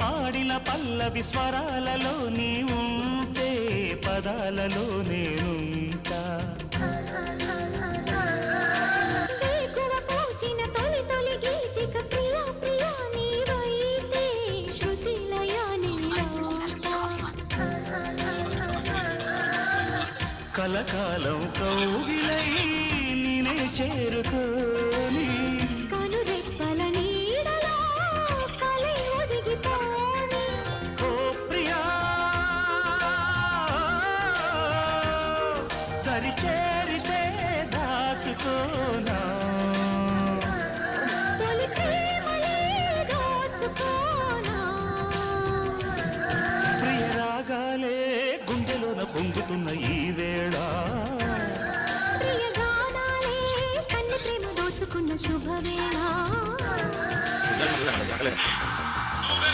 పాడిన పల్లవి స్వరాలలో నీ ఉంటే పదాలలో నేనుంటా. వేకువ పూచిన దరి చేరితే దాచుకోనా తొలి ప్రేమలే దోచుకోనా. ప్రియ రాగాలే గుండెలోన పొంగుతున్న ఈ వేళ. ప్రియ గానాలే కన్ను ప్రేమ దోచుకున్న శుభవేళ.